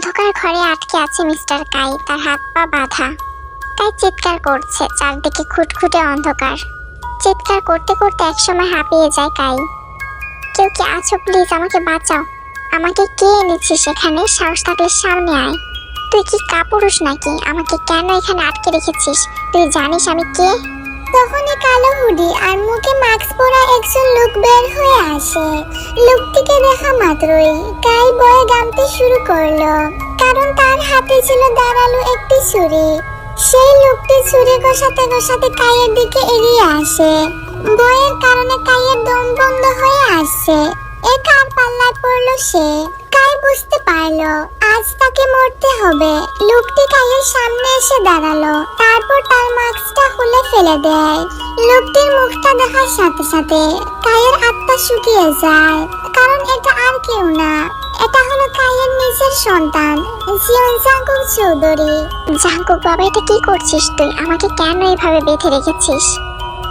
অন্ধকার ঘরে আটকে আছে মিস্টার কাই, তার হাত পা বাঁধা। তাই চিৎকার করছে, চারদিকে খুটখুটে অন্ধকার। চিৎকার করতে করতে একসময় হাঁপিয়ে যায় কাই। কেউ কি আছো প্লিজ আমাকে বাঁচাও। আমাকে কে এনেছিস সেখানে? সাহস থাকলে সামনে আয়। তুই কি কাপুরুষ নাকি? আমাকে কেন এখানে আটকে রেখেছিস? তুই জানিস আমি কে? তখনই কালো হুডি আর মুখে মাস্ক পরা একজন লোক বের হয়ে আসে। লোকটিকে দেখা মাত্রই কাই বয়ে গামতে শুরু করল, কারণ তার হাতে ছিল দাঁড়াল একটি ছুরি। সেই লোকটি ছুরি কষাতে কষাতে কাইয়ের দিকে এগিয়ে আসে। বয়ের কারণে কাইয়ের দম বন্ধ হয়ে আসছে। এ কার পাল্লায় পড়ল সে? কাই বুঝতে পারল? আজ তাকে মরতে হবে। লোকটি কাইয়ের সামনে এসে দাঁড়াল। তারপর তার মাস্কটা খুলে ফেলে দেয়। লোকটির মুখটা দেখার সাথে সাথে কাইয়ের আত্মা শুকিয়ে যায়। কারণ এটা আর কেউ না। এটা হলো কাইয়ের নিজের সন্তান, জিয়ন জাঙ্কুক চৌধুরী। জাঙ্কুক বাবা, এটা কি করছিস তুই? আমাকে কেন এভাবে বেঁধে রেখেছিস?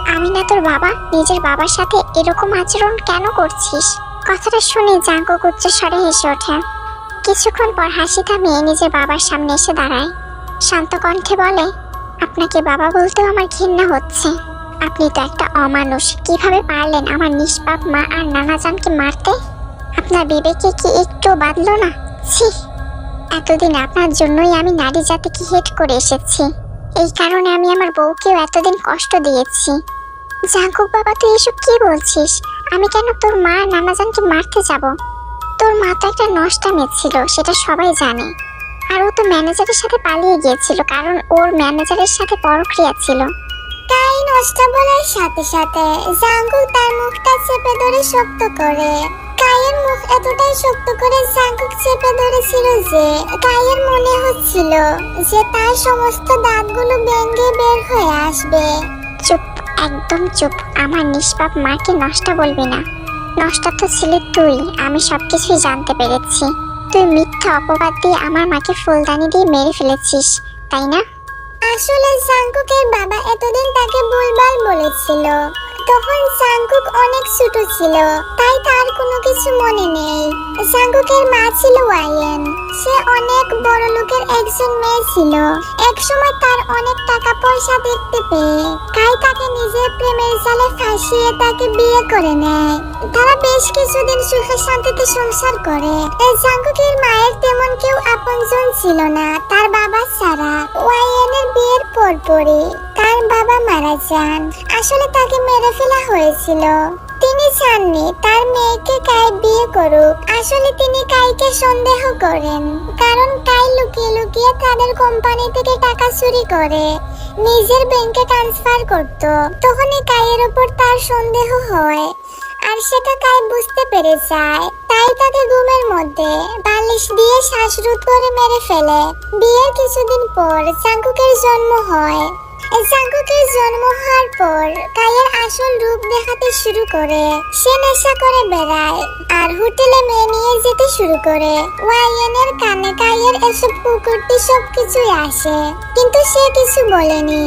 আমি না তোর বাবা, নিজের বাবার সাথে এরকম আচরণ কেন করছিস? কথাটা শুনে জাঙ্কুক উচ্চস্বরে হেসে ওঠে। কিছুক্ষণ পর হাসি থামিয়ে নিজের বাবার সামনে এসে দাঁড়ায়। শান্ত কণ্ঠে বলে, আপনাকে বাবা বলতেও আমার ঘৃণা হচ্ছে। আপনি তো একটা অমানুষ। কীভাবে পারলেন আমার নিষ্পাপ মা আর নানাজানকে মারতে? আপনার বিবেকে কি একটু বাঁধলো না? ছি, এতদিন আপনার জন্যই আমি নারী জাতিকে হেট করে এসেছি। এই কারণে আমি আমার বউকেও এতদিন কষ্ট দিয়েছি। জাঙ্কুক বাবা, তুই এসব কি বলছিস? আমি কেন তোর মা নানাজানকে মারতে যাব? তোর মা তো একটা নষ্টামে ছিল সেটা সবাই জানে। আর ও তো ম্যানেজারের সাথে পালিয়ে গিয়েছিল কারণ ওর ম্যানেজারের সাথে পরক্রিয়া ছিল। তাই নষ্টা বলার সাথে সাথে জাঙ্কুক তার মুখটা চেপে ধরে শক্ত করে। কায়ের মুখ এতটাই শক্ত করে জাঙ্কুক চেপে ধরেছিল যে কায়ের মনে হচ্ছিল যে তার সমস্ত দাঁতগুলো ভেঙে বের হয়ে আসবে। চুপ একদম চুপ। আমার নিষ্পাপ মাকে নষ্ট বলবি না। নষ্টা তো ছিলি তুই, আমি সব কিছুই জানতে পেরেছি। তুই মিথ্যা অপবাদ দিয়ে আমার মাকে ফুলদানি দিয়ে মেরে ফেলেছিস, তাই না? আসলে জাঙ্কুকের বাবা এতদিন তাকে ভুলভাল বলেছিল। তখন জাঙ্কুক অনেক ছোট ছিল, তাই তার কোনো কিছু মনে নেই। জাঙ্কুকের মা ছিল ওয়াইয়েন সে অনেক বড় লোকের একজন মেয়ে ছিল। একসময় তার অনেক টাকা পয়সা দেখতে পেয়ে কাই তাকে নিজের প্রেমের জালে ফাঁসিয়ে তাকে বিয়ে করে নেয়। তারা বেশ কিছুদিন সুখে শান্তিতে সংসার করে। জাঙ্কুকের মায়ের তেমন কেউ আপনজন ছিল না, তার বাবা ছাড়া ওয়াইয়েনের বিয়ের পরপরই তার বাবা মারা যান। আসলে তাকে মেরে ফেলা হয়েছিল। তিনি চাননি, তার মেয়েকে কাই বিয়ে করুক। আসলে তিনি কাইকে সন্দেহ করেন, কারণ কাই লুকিয়ে লুকিয়ে তাদের কোম্পানি থেকে টাকা চুরি করে, নিজের ব্যাংকে ট্রান্সফার করত। তখনই কাইয়ের উপর তার সন্দেহ হয়, আর সেটা কাই বুঝতে পেরে যায়। তাই তাকে ঘুমের মধ্যে বালিশ দিয়ে শ্বাসরোধ করে মেরে ফেলে। বিয়ের কিছুদিন পর চাঙ্কুকের জন্ম হয়। জাঙ্কুকের জন্ম হওয়ার পর কায়ের আসল রূপ দেখাতে শুরু করে। সে নেশা করে বেড়ায় আর হোটেলে মেয়ে নিয়ে যেতে শুরু করে। ওয়াইয়েনের কানে কায়ের এসব কুকুরটি সবকিছুই আসে, কিন্তু সে কিছু বলেনি।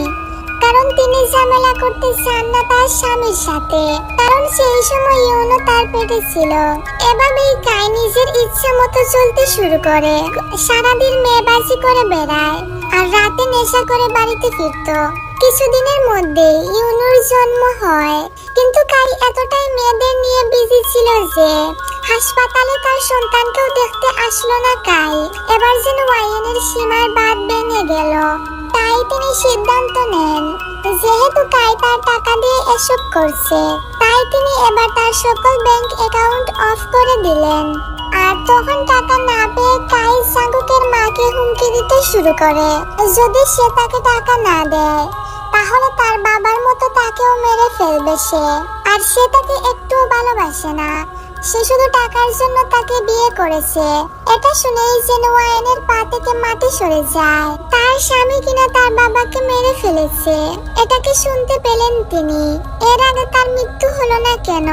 কারণ তিনি ঝামেলা করতে চান না তার স্বামীর সাথে। কারণ সেই সময় ইউনো তার পেটে ছিল। এভাবেই কাই নিজের ইচ্ছা মতো চলতে শুরু করে। সারাদিন মেয়েবাজি করে বেড়ায়। আর রাতে নেশা করে বাড়িতে ফিরত। কিছুদিনের মধ্যে ইউনুর জন্ম হয়। কিন্তু কাই এতটাই মেয়েদের নিয়ে বিজি ছিল যে হাসপাতালে তার সন্তানকেও দেখতে আসলো না কাই এবার যেন ওয়াইনের সীমার বাদ ভেঙে গেল। তাই তিনি সিদ্ধান্ত নেন, যেহেতু কাই তার টাকা দিয়ে এসব করছে, তাই তিনি এবার তার সকল ব্যাংক অ্যাকাউন্ট অফ করে দিলেন। আর তখন টাকা না পেয়ে কাই সাঙ্গুকের মাকে হুমকি দিতে শুরু করে। যদি সে তাকে টাকা না দেয়, তাহলে তার বাবার মতো তাকেও মেরে ফেলবে সে। আর সে তাকে একটুও ভালোবাসে না। সে শুধু টাকার জন্য তাকে বিয়ে করেছে। এটা শুনেই যেন ওয়াইনের পা থেকে মাটি সরে যায়। তার স্বামী কিনা তার বাবাকে মেরে ফেলেছে। এটাকে শুনতে পেলেন তিনি। এর আগে তার মৃত্যু হলো না কেন?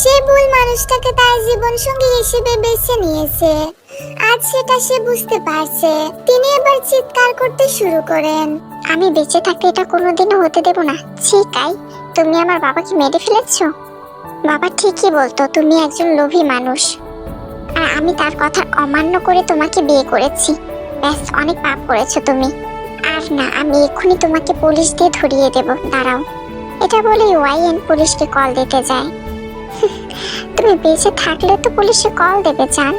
সে ভুল মানুষটাকে তার জীবন সঙ্গী হিসেবে বেছে নিয়েছে। আজ সেটা সে বুঝতে পারছে। তিনি এবার চিৎকার করতে শুরু করেন। আমি বেঁচে থাকতে এটা কোনোদিনও হতে দেব না। ছি কাই তুমি আমার বাবাকে মেরে ফেলেছো? বাবা ঠিকই বলতো, তুমি একজন লোভী মানুষ। আর আমি তার কথা অমান্য করে তোমাকে বিয়ে করেছি। ব্যাস, অনেক পাপ করেছ তুমি। আর না, আমি এক্ষুনি তোমাকে পুলিশ দিয়ে ধরিয়ে দেব। দাঁড়াও। এটা বলে ওয়াইএন পুলিশকে কল দিতে যায়। তুমি বেঁচে থাকলে তো পুলিশে কল দেবে চান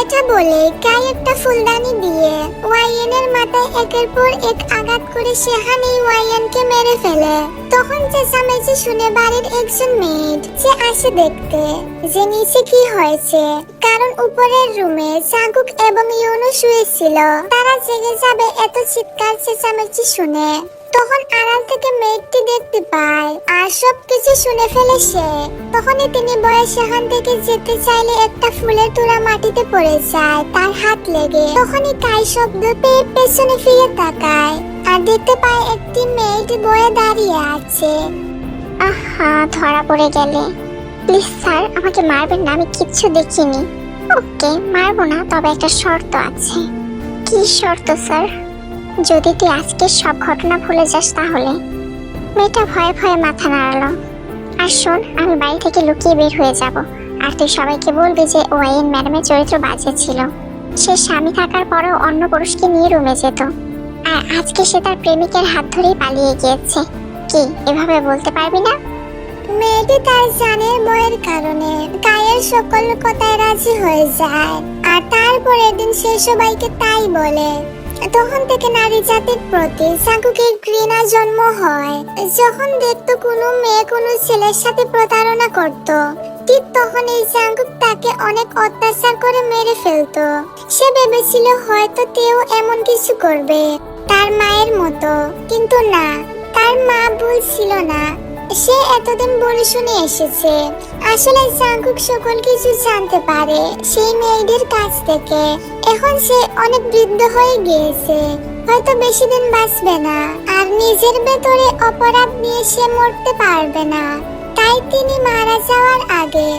এটা বলে গায়ে একটা ফুলদানি দিয়ে ওয়াইএন এর মাথায় একের পর এক আঘাত করে সেখানেই ওয়াইএন কে মেরে ফেলে। তখন চেঁচামেচি শুনে বাড়ির একজন মেয়েড যে আসে দেখতে, যে নিচে কি হয়েছে, কারণ উপরের রুমে চাকুক এবং ইউনু শুয়েছিল, তারা জেগে যাবে এত চিৎকার চেঁচামেচি শুনে। তখন আড়াল থেকে মেঘটি দেখতে পায়। আর সবকিছু শুনে ফেলে সে। তখনই তিনি বয়ে সেখান থেকে যেতে চাইলে একটা ফুলের তোড়া মাটিতে পড়ে যায়, তার হাত লেগে। তখনই কাই শব্দ পেয়ে পেছনে ফিরে তাকায় আর দেখতে পায় একটি মেয়েটি বয়ে দাঁড়িয়ে আছে। আহা, ধরা পড়ে গেলে। প্লিজ স্যার, আমাকে মারবেন না, আমি কিচ্ছু দেখিনি। ওকে, মারবো না, তবে একটা শর্ত আছে। কি শর্ত, স্যার? যদি তুই আজকের সব ঘটনা ভুলে যাস তাহলে। মেয়েটা ভয়ে ভয়ে মাথা নাড়ালো। আর শোন, আমি বাড়ি থেকে লুকিয়ে বের হয়ে যাব। আর তুই সবাইকে বলবি যে ওয়াইন ম্যাডামের চরিত্র বাজে ছিল। সে স্বামী থাকার পরেও অন্য পুরুষকে নিয়ে রুমে যেত। আর আজকে সে তার প্রেমিকের হাত ধরেই পালিয়ে গিয়েছে। কি, এভাবে বলতে পারবি না? মেয়েটি তার জানের বয়ের কারণে গায়ের সকল কথায় রাজি হয়ে যায়। আর তারপরের দিন সে সবাইকে তাই বলে তখন থেকে নারী জাতির প্রতি চাকুকের ঘৃণা জন্ম হয়। যখন দেখতো কোনো মেয়ে কোনো ছেলের সাথে প্রতারণা করত, ঠিক তখন এই চাঙ্কুক তাকে অনেক অত্যাচার করে মেরে ফেলতো। সে ভেবেছিল হয়তো তেও এমন কিছু করবে, তার মায়ের মতো। কিন্তু না, তার মা ভুল ছিল না। সে এতদিন বলে শুনে এসেছে। আসলে জাঙ্কুক সকল কিছু জানতে পারে সেই মেয়েদের কাছ থেকে। এখন সে অনেক বৃদ্ধ হয়ে গিয়েছে। হয়তো বেশি দিন বাঁচবে না। আর নিজের ভেতরে অপরাধ নিয়ে সে মরতে পারবে না। তাই তিনি মারা যাওয়ার আগে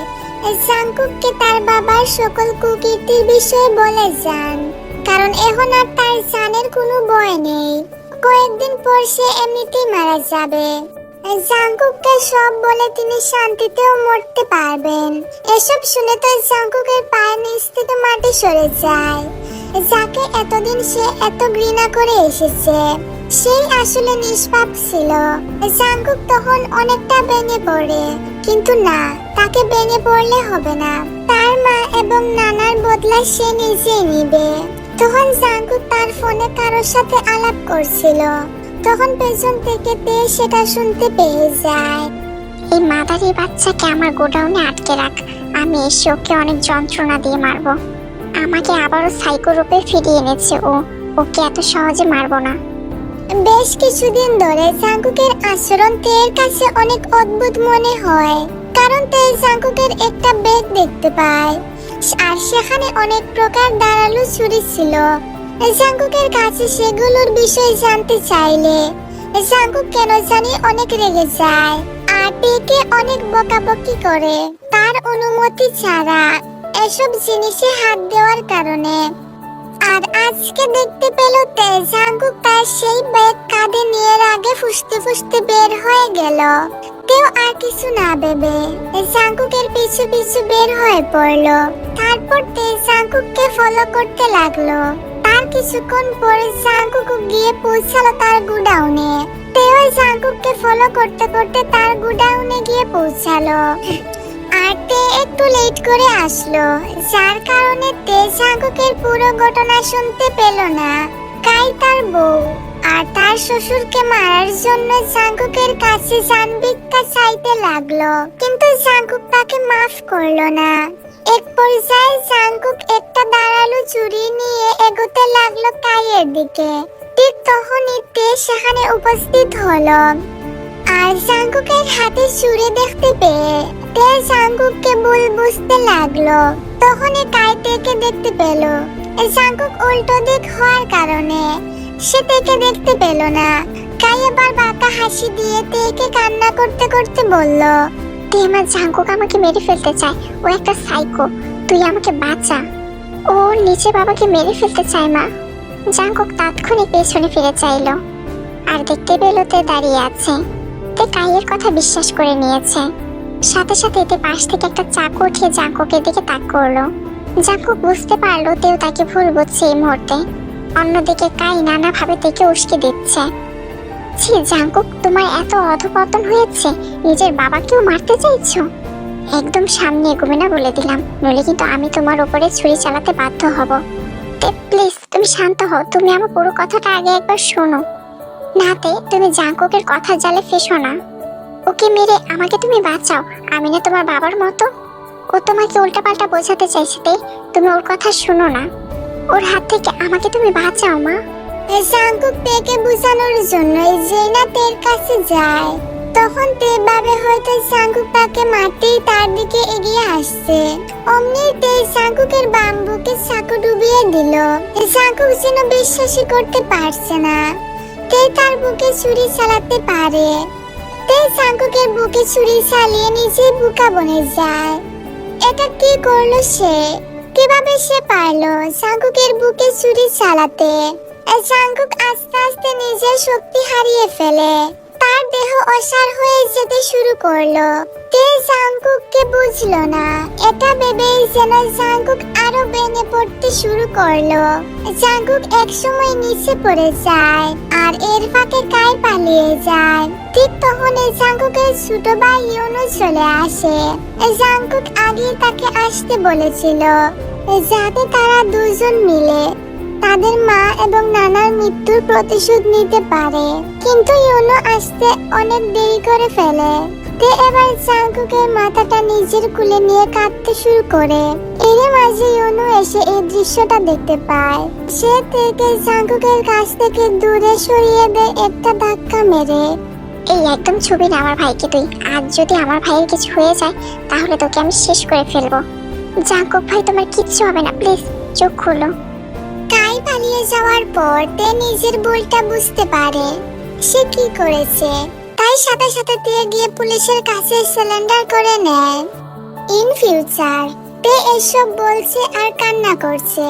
জাঙ্কুককে তার বাবার সকল কুকীর্তির বিষয়ে বলে যান। কারণ এখন আর তার জানের কোনো ভয় নেই। কয়েকদিন পর সে এমনিতেই মারা যাবে। জাঙ্কুককে সব বলে তিনি শান্তিতেও মরতে পারবেন। এসব শুনে তো জাঙ্কুকের পায়ের নিচ থেকে মাটি সরে যায়। যাকে এতদিন সে এত ঘৃণা করে এসেছে, সেই আসলে নিষ্পাপ ছিল। জাঙ্কুক তখন অনেকটা ভেঙে পড়ে। কিন্তু না, তাকে ভেঙে পড়লে হবে না। তার মা এবং নানার বদলা সে নিজেই নিবে। তখন জাঙ্কুক তার ফোনে কারোর সাথে আলাপ করছিল। তখন পেছন থেকে তে সেটা শুনতে পেয়ে যায়। এই মাদারি বাচ্চাকে আমার গোডাউনে আটকে রাখ। আমি এসে ওকে অনেক যন্ত্রণা দিয়ে মারবো। আমাকে আবারও সাইকো রূপে ফিরিয়ে এনেছে ও। ওকে এত সহজে মারবো না। বেশ কিছুদিন ধরে জাঙ্কুকের আচরণ তের কাছে অনেক অদ্ভুত মনে হয়, কারণ তে জাঙ্কুকের একটা ব্যাগ দেখতে পায়। আর সেখানে অনেক প্রকার দাঁড়াল ছুরি ছিল। জাঙ্কুকের কাছে সেগুলোর বিষয়ে জানতে চাইলে জাঙ্কুক কেন জানি অনেক রেগে যায় আর পেকে অনেক বকাবকি করে। তার অনুমতি ছাড়া এসব জিনিসে হাত দেওয়ার কারণে। আর আজকে দেখতে পেল জাঙ্কুক তার সেই ব্যাগ কাঁধে নিয়ে আগে ফুসতে ফুসতে বের হয়ে গেল। কেউ আর কিছু না ভেবে জাঙ্কুকের পিছু পিছু বের হয়ে পড়ল। তারপর জাঙ্কুককে ফলো করতে লাগল। তার কিছুক্ষণ পরে গিয়ে পৌঁছালো তার গুডাউনে। তেও ফলো করতে করতে তার গুডাউনে গিয়ে পৌঁছালো। আর তে একটু লেট করে আসলো। যার কারণে তে পুরো ঘটনা শুনতে পেল না। কাই তার বউ। আর তার শ্বশুরকে মারার জন্য জাঙ্কুকের কাছে চাইতে লাগল। কিন্তু জাঙ্কুক তাকে মাফ করল না। এক পর্যায়ে জাঙ্কুক একটা দাঁড়াল চুরি নিয়ে এগোতে লাগল কাইয়ের দিকে। ঠিক তখনই তে সেখানে উপস্থিত হলো। আর জাঙ্কুকের হাতে ছুরি দেখতে পেয়ে তে জাঙ্কুককে ভুল বুঝতে লাগল। তখনই কাই তেকে দেখতে পেল। জাঙ্কুক উল্টো দিক হওয়ার কারণে সে তেকে দেখতে পেল না। কাই এবার বাঁকা হাসি দিয়ে তেকে কান্না করতে করতে বলল তুই আমার জাঙ্কুক আমাকে মেরে ফেলতে চায়। ও একটা সাইকো তুই আমাকে বাঁচা। ও নিচে বাবাকে মেরে ফেলতে চায় মা। জাঙ্কুক তাৎক্ষণিক পেছনে ফিরে চাইলো। আর দেখতে পেল দাঁড়িয়ে আছে। তে কাইয়ের কথা বিশ্বাস করে নিয়েছে। সাথে সাথে এতে পাশ থেকে একটা চাকু উঠিয়ে জাঙ্কুকের দিকে তাক করল। জাঙ্কুক বুঝতে পারল তেও তাকে ভুল বুঝছে এই মুহূর্তে। অন্যদিকে কাই নানাভাবে তাকে উস্কে দিচ্ছে। ছি, জাঙ্কুক তোমার এত অধপতন হয়েছে? নিজের বাবাকেও মারতে চাইছো? একদম সামনে এগোবে না বলে দিলাম। নইলে কিন্তু আমি তোমার উপরে ছুরি চালাতে বাধ্য হব। প্লিজ তুমি শান্ত হও। তুমি আমার পুরো কথাটা আগে একবার শোনো। নাতে তুমি জাঙ্কুকের কথা জালে ফেসো না। ওকে মেরে আমাকে তুমি বাঁচাও। আমি না তোমার বাবার মতো। ও তোমাকে উল্টাপাল্টা বোঝাতে চাইছে তে। তুমি ওর কথা শোনো না। ওর হাত থেকে আমাকে তুমি বাঁচাও, মা। জাঙ্কুক তেকে বুঝানোর জন্য জেনা তের কাছে যায়। তখন তে ভাবে হয়তো জাঙ্কুক তাকে মারতেই তার দিকে এগিয়ে আসছে। অমনি তে জাঙ্কুকের বাম্বুকে চাকু ডুবিয়ে দিল। জাঙ্কুক যেন বিশ্বাসই করতে পারছে না। তে তার বুকে ছুরি চালাতে পারে। তে জাঙ্কুকের বুকে ছুরি চালিয়ে নিজেই বুকা বনে যায়। এটা কি করল সে? কীভাবে সে পারল জাঙ্কুকের বুকে ছুরি চালাতে? জাঙ্কুক আস্তে আস্তে নিজের শক্তি হারিয়ে ফেলে। তার দেহ অসার যেতে শুরু করল। তে জাঙ্কুককে বুঝলো না। এটা ভেবেই যেন জাঙ্কুক আরও ভেঙে পড়তে শুরু করল। জাঙ্কুক একসময় নিচে পড়ে যায় আর এর ফাঁকে কাই পালিয়ে যায়। ঠিক তখন জাঙ্কুকের ছোট ভাই ইউনু চলে আসে। জাঙ্কুক আগে তাকে আসতে বলেছিল। যাতে তারা দুজন মিলে তাদের মা এবং নানার মৃত্যুর প্রতিশোধ নিতে পারে। কিন্তু ইউনো আসতে অনেক দেরি করে ফেলে। তে এবার জাঙ্কুকের মাথাটা নিজের কুলে নিয়ে কাঁদতে শুরু করে। এর মাঝে ইউনো এসে এই দৃশ্যটা দেখতে পায়। সে থেকে জাঙ্কুকের কাছ থেকে দূরে সরিয়ে দেয় একটা ধাক্কা মেরে। এই একদম ছবি না আমার ভাইকে তুই। আজ যদি আমার ভাইয়ের কিছু হয়ে যায়, তাহলে তোকে আমি শেষ করে ফেলব। জাঙ্কুক ভাই, তোমার কিচ্ছু হবে না, প্লিজ। চোখ খুলো। কাই পালিয়ে যাওয়ার পর তে নিজের ভুলটা বুঝতে পারে। সে কি করেছে? তাই সাথে সাথে তে গিয়ে পুলিশের কাছে সিলিন্ডার করে নেয়। ইন ফিউচার, তে এসব বলছে আর কান্না করছে।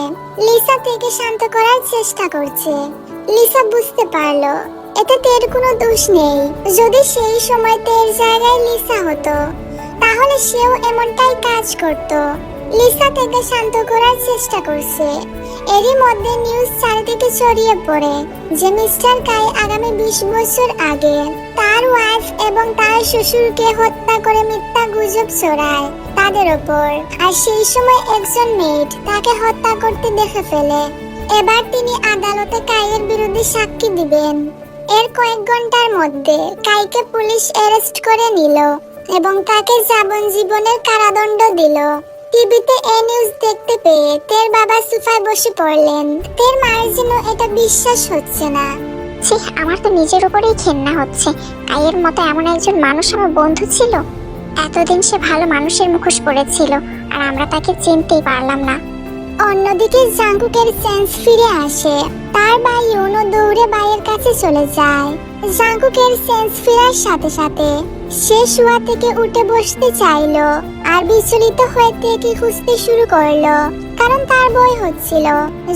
লিসা তেকে শান্ত করার চেষ্টা করছে। লিসা বুঝতে পারল, এতে তের কোনো দোষ নেই। যদি সেই সময় তের জায়গায় লিসা হতো, তাহলে সেও এমনটাই কাজ করতো। লিসা থেকে শান্ত করার চেষ্টা করছে। এরই মধ্যে নিউজ চারিদিকে ছড়িয়ে পড়ে যে মিস্টার কাই আগামী বিশ বছর আগে তার ওয়াইফ এবং তার শ্বশুরকে হত্যা করে মিথ্যা গুজব ছড়ায় তাদের ওপর। আর সেই সময় একজন মেয়েট তাকে হত্যা করতে দেখে ফেলে। এবার তিনি আদালতে কাইয়ের বিরুদ্ধে সাক্ষী দিবেন। এর কয়েক ঘণ্টার মধ্যে কাইকে পুলিশ অ্যারেস্ট করে নিল এবং তাকে যাবজ্জীবনের কারাদণ্ড দিল। টিভিতে এ নিউজ দেখতে পেয়ে তের বাবা সোফায় বসে পড়লেন। তের মায়ের জন্য এটা বিশ্বাস হচ্ছে না। ছি, আমার তো নিজের উপরেই ঘেন্না হচ্ছে। কাইয়ের মতো এমন একজন মানুষ আমার বন্ধু ছিল? এতদিন সে ভালো মানুষের মুখোশ পড়েছিল আর আমরা তাকে চিনতেই পারলাম না। অন্যদিকে জাঙ্কুকের সেন্স ফিরে আসে। তার ভাই ইউনো দৌড়ে ভাইয়ের কাছে চলে যায়। জাঙ্কুকের সেন্স ফেরার সাথে সাথে সে শুয়া থেকে উঠে বসতে চাইলো আর বিচলিত হয়ে তেকে খুঁজতে শুরু করল, কারণ তার ভয় হচ্ছিল।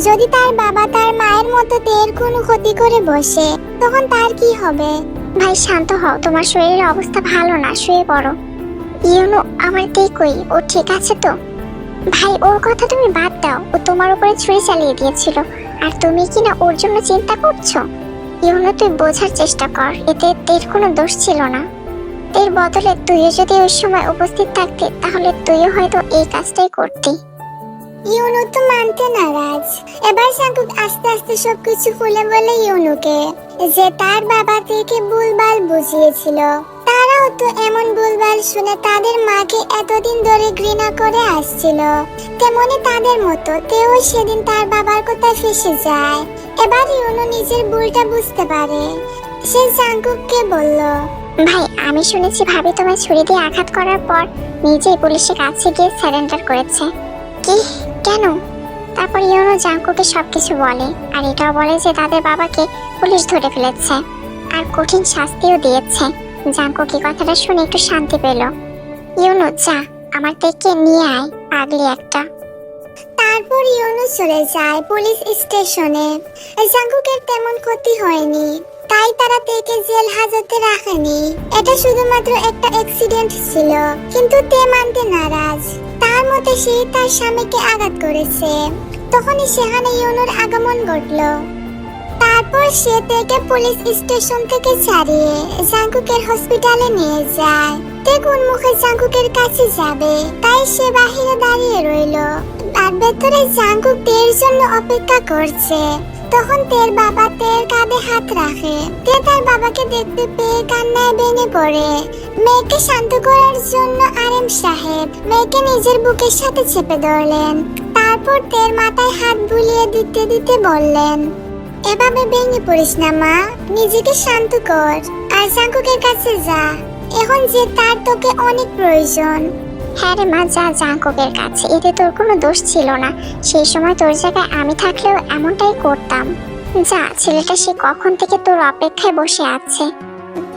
যদি তার বাবা তার মায়ের মতো তের কোনো ক্ষতি করে বসে, তখন তার কি হবে? ভাই, শান্ত হও, তোমার শরীরের অবস্থা ভালো না, শুয়ে পড়ো। ইউনো আমার কই? ও ঠিক আছে তো? ভাই, ওর কথা তুমি বাদ দাও। ও তোমার উপরে ছুরি চালিয়ে দিয়েছিল। আর তুমি কি না ওর জন্য চিন্তা করছ? ইউনো, তুই বোঝার চেষ্টা কর। এতে তের কোনো দোষ ছিল না। এর বদলে তুইও যদি ওই সময় উপস্থিত থাকতি, তাহলে তুইও হয়তো এই কাজটাই করতি। ইউনু তো মানতে নারাজ। এবার জাঙ্কুক আস্তে আস্তে সবকিছু খুলে বলে ইউনুকে যে তার বাবা থেকে ভুলভাল বুঝিয়েছিল। তারাও তো এমন ভুলভাল শুনে তাদের মাকে এতদিন ধরে ঘৃণা করে আসছিল। তেমনি তাদের মতো তেও সেদিন তার বাবার কথা ফেসে যায়। এবার ইউনু নিজের ভুলটা বুঝতে পারে। সে জাঙ্কুককে বলল ভাই আমি শুনেছি ভাবি তোমায় ছুরি দিয়ে আঘাত করার পর নিজেই পুলিশের কাছে গিয়ে সারেন্ডার করেছে। কি? কেন? তারপর ইউনো জাঙ্কুকে সবকিছু বলে আর এটাও বলে যে তাদের বাবাকে পুলিশ ধরে ফেলেছে। আর কঠিন শাস্তিও দিয়েছে। জাঙ্কু কি কথাটা শুনে একটু শান্তি পেল। ইউনো, যা, আমার থেকে নিয়ে আয়, পাগলি একটা। তারপর ইউনু চলে যায় পুলিশ স্টেশনে। জাঙ্কুকের তেমন ক্ষতি হয়নি, তাই তারা তেকে জেল হাজতে রাখেনি। এটা শুধুমাত্র একটা অ্যাক্সিডেন্ট ছিল, কিন্তু তে মানতে নারাজ। তার হয়তো সে তার স্বামীকে আঘাত করেছে। তখনই সেখানে ইউনোর আগমন ঘটলো। তারপর সে থেকে পুলিশ স্টেশন থেকে ছাড়িয়ে জাঙ্কুকের হসপিটালে নিয়ে যায়। তে উন্মুখে মুখে জাঙ্কুকের কাছে যাবে। তাই সে বাহিরে দাঁড়িয়ে রইল। আর ভেতরে জাঙ্কুক তের জন্য অপেক্ষা করছে। তখন তের বাবা তের কাঁধে হাত রাখে। তে তার বাবাকে দেখতে পেয়ে কান্নায় ভেঙে পড়ে। মেয়েকে শান্ত করার জন্য আরেম সাহেব মেয়েকে নিজের বুকের সাথে চেপে ধরলেন। তারপর তের মাথায় হাত বুলিয়ে দিতে দিতে বললেন এভাবে ভেঙে পড়িস না, মা। নিজেকে শান্ত কর। আর জাঙ্কুকের কাছে যা। এখন যে তার তোকে অনেক প্রয়োজন। হ্যাঁ রে মা, যা জাঙ্কুকের কাছে। এতে তোর কোনো দোষ ছিল না। সেই সময় তোর জায়গায় আমি থাকলেও এমনটাই করতাম। যা, ছেলেটা সে কখন থেকে তোর অপেক্ষায় বসে আছে?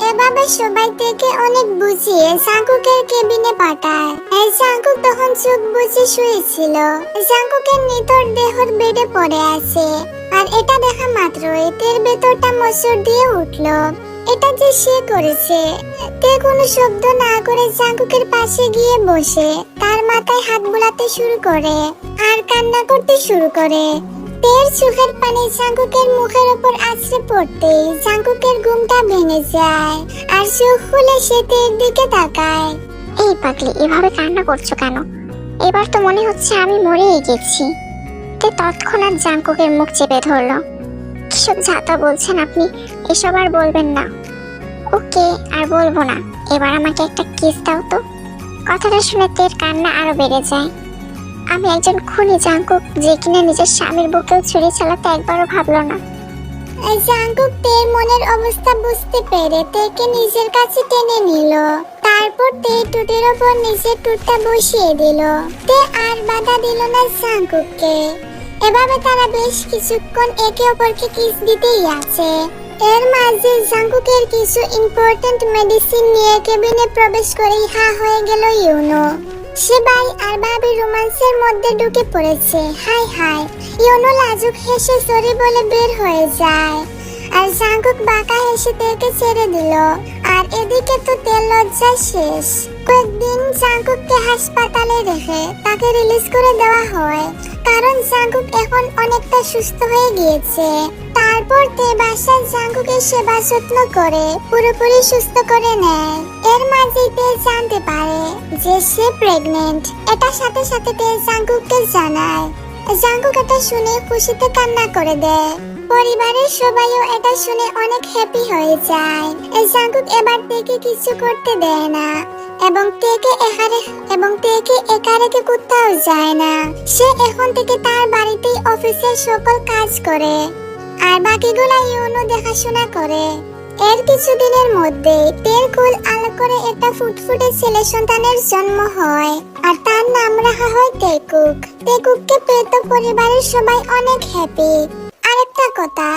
এভাবে সবাই থেকে অনেক বুঝিয়ে জাঙ্কুকের কেবিনে পাঠায়। এই জাঙ্কুক তখন চোখ বুঝে শুয়েছিল। জাঙ্কুকের নিতর দেহর বেডে পড়ে আছে। আর এটা দেখা মাত্রই তের ভেতরটা মসুর দিয়ে উঠল। এটা যে সে করেছে, তে কোনো শব্দ না করে জাঙ্কুকের পাশে গিয়ে বসে। তার মাথায় হাত বুলাতে শুরু করে, আর কান্না করতে শুরু করে। তের চোখের পানি জাঙ্কুকের মুখের ওপর আছড়ে পড়তে জাঙ্কুকের ঘুমটা ভেঙে যায় আর চোখ খুলে সে তের দিকে তাকায়। এই পাগলি, এভাবে কান্না করছ কেন? এবার তো মনে হচ্ছে আমি মরেই গেছি। তে তৎক্ষণাৎ জাঙ্কুকের মুখ চেপে ধরলো। কিসব ঝাতা বলছেন আপনি? এসব আর বলবেন না। ওকে, আর বলব না। এবার আমাকে একটা কিস দাও তো। কথাটা শুনে তের কান্না আরও বেড়ে যায়। আমি একজন খুনি, জাঙ্কুক, যে কিনা নিজের স্বামীর বুকেও ছুরি চালাতে একবারও ভাবলো না। জাঙ্কুক তের মনের অবস্থা বুঝতে পেরে তেকে নিজের কাছে টেনে নিল। তারপর তে টুটের ওপর নিজের টুটটা বসিয়ে দিল। তে আর বাধা দিল না জাঙ্কুককে। এভাবে তারা বেশ কিছুক্ষণ একে অপরকে কিস দিতেই আছে। এর মাঝে জাঙ্কুকের কিছু ইম্পর্ট্যান্ট মেডিসিন নিয়ে কেবিনে প্রবেশ করেই হা হয়ে গেল ইউনো। সে ভাই আর ভাবি রোমান্সের মধ্যে ঢুকে পড়েছে। High high. ইয়োনো লাজুক হেসে সরি বলে বের হয়ে যায়। আর জাঙ্গুক বাঁকা হেসে তেকে ছেড়ে দিল। আর এদিকে তো তেল লজ্জা শেষ। কয়েকদিন জাঙ্কুককে হাসপাতালে রেখে তাকে রিলিজ করে দেওয়া হয়। কারণ জাঙ্কুক এখন অনেকটা সুস্থ হয়ে গিয়েছে। তারপর তে বাসায় জাঙ্কুকের সেবা যত্ন করে পুরোপুরি সুস্থ করে নেয়। এর মাঝেই তে জানতে পারে যে সে প্রেগনেন্ট এটার সাথে সাথে তে জাঙ্কুককে জানায়। জাঙ্কুক এটা শুনে খুশিতে কান্না করে দেয়। পরিবারের সবাইও এটা শুনে অনেক হ্যাপি হয়ে যায়। জাঙ্কুক এবার তেকে কিছু করতে দেয় না। এবং তেকে একারে এবং তেকে একা রেখে কোথাও যায় না। সে এখন থেকে তার বাড়িতেই অফিসের সকল কাজ করে। আর বাকিগুলা ইউনো দেখাশোনা করে। এর কিছুদিনের মধ্যে তেল কুল আলো করে একটা ফুটফুটে ছেলে সন্তানের জন্ম হয়। আর তার নাম রাখা হয় তেকুক। তেকুককে পেয়ে তো পরিবারের সবাই অনেক হ্যাপি কথা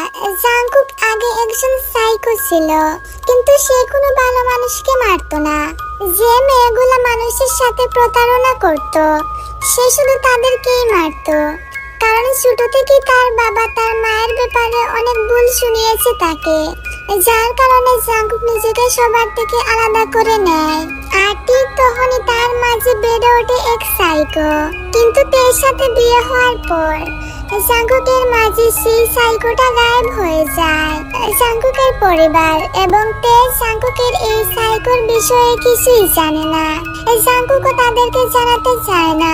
জাংকুক আগে একজন সাইকো ছিল, কিন্তু সে কোনো ভালো মানুষকে মারতো না। যে মেয়েগুলা মানুষের সাথে প্রতারণা করত, সে শুধু তাদেরকেই মারতো। কারণ ছোট থেকে তার বাবা তার মায়ের ব্যাপারে অনেক ভুল শুনিয়েছে তাকে, যার কারণে জাঙ্কুক নিজেকে সবার থেকে আলাদা করে নেয়। আর ঠিক তখনই তার মাঝে বেড়ে ওঠে এক সাইকো, কিন্তু তার সাথে বিয়ে হওয়ার পর জাঙ্কুকের মাঝে সেই সাইকোটা গায়েব হয়ে যায়। জাঙ্কুকের পরিবার এবং তে জাঙ্কুকের এই সাইকোর বিষয়ে কিছুই জানে না। জাঙ্কুকও তাদেরকে জানাতে চায় না।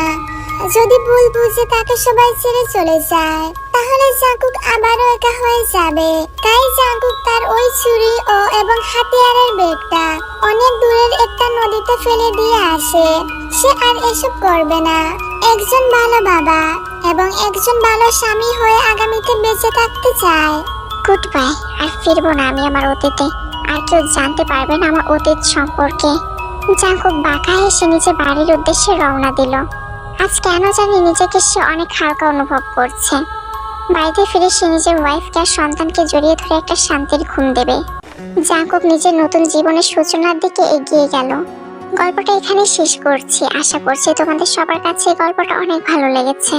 যদি ভুল বুঝে তাকে সবাই ছেড়ে চলে যায়, তাহলে জাঙ্কুক আবারও একা হয়ে যাবে। তাই জাঙ্কুক তার ওই ছুরি ও এবং হাতিয়ারের ব্যাগটা অনেক দূরের একটা নদীতে ফেলে দিয়ে আসে। সে আর এসব করবে না। একজন ভালো বাবা। এবং একজন ভালো স্বামী হয়ে আগামীতে বেঁচে থাকতে চায়। গুড বাই, আর ফিরবো না আমি আমার অতীতে। আর কেউ জানতে পারবে না আমার অতীত সম্পর্কে। জাঙ্কুক বাঁকা হেসে নিজে বাড়ির উদ্দেশ্যে রওনা দিল। আজ কেন জানি নিজেকে সে অনেক হালকা অনুভব করছে। বাড়িতে ফিরে সে নিজের ওয়াইফকে আর সন্তানকে জড়িয়ে ধরে একটা শান্তির ঘুম দেবে। জাঙ্কুক নিজের নতুন জীবনের সূচনার দিকে এগিয়ে গেল। গল্পটা এখানে শেষ করছি। আশা করছি তোমাদের সবার কাছে গল্পটা অনেক ভালো লেগেছে।